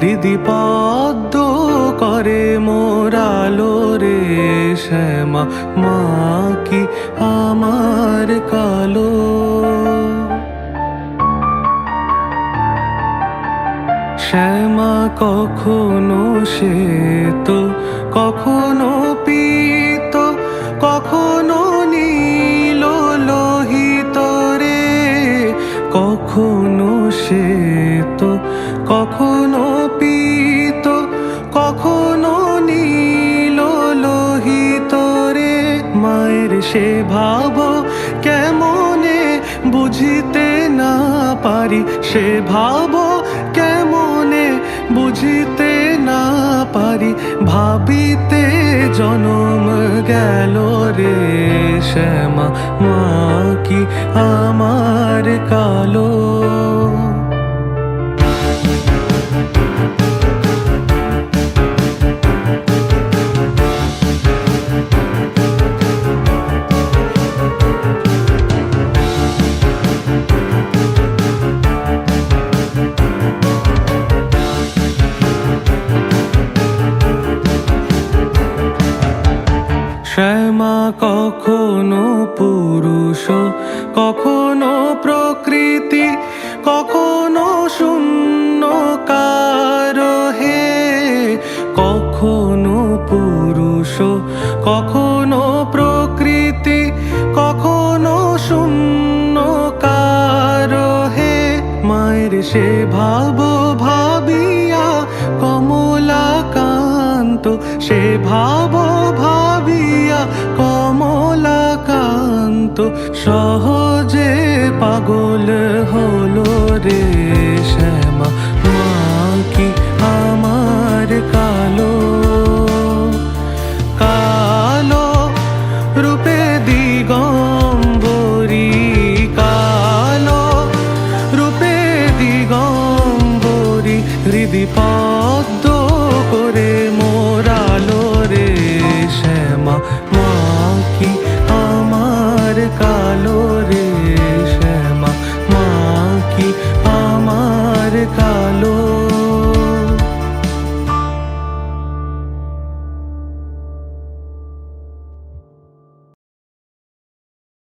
পদ্ম করে মোরালো রে শ্যামা, মা কি আমার কালো? শ্যামা, কখনো সে তো কখনো পীত নীল লোহিত রে মায়ের সে ভাব কেমনে বুঝিতে না পারি? সে ভাব কেমনে বুঝিতে না পারি? ভাবিতে জনম গেল রে শ্যামা, মা কি আমার কালো শ্যামা কখনো পুরুষ, কখনো প্রকৃতি, কখনো শূন্য কারও হে। কখনো পুরুষ, কখনো প্রকৃতি, কখনো শূন্য কারও হে। মায়ের সে ভাব সহজে পাগল হলো রে শ্যামা। মা কি আমার কালো? কালো রূপে দিগম্বরী, কালো রূপে দিগম্বরী হৃদি পদ্ম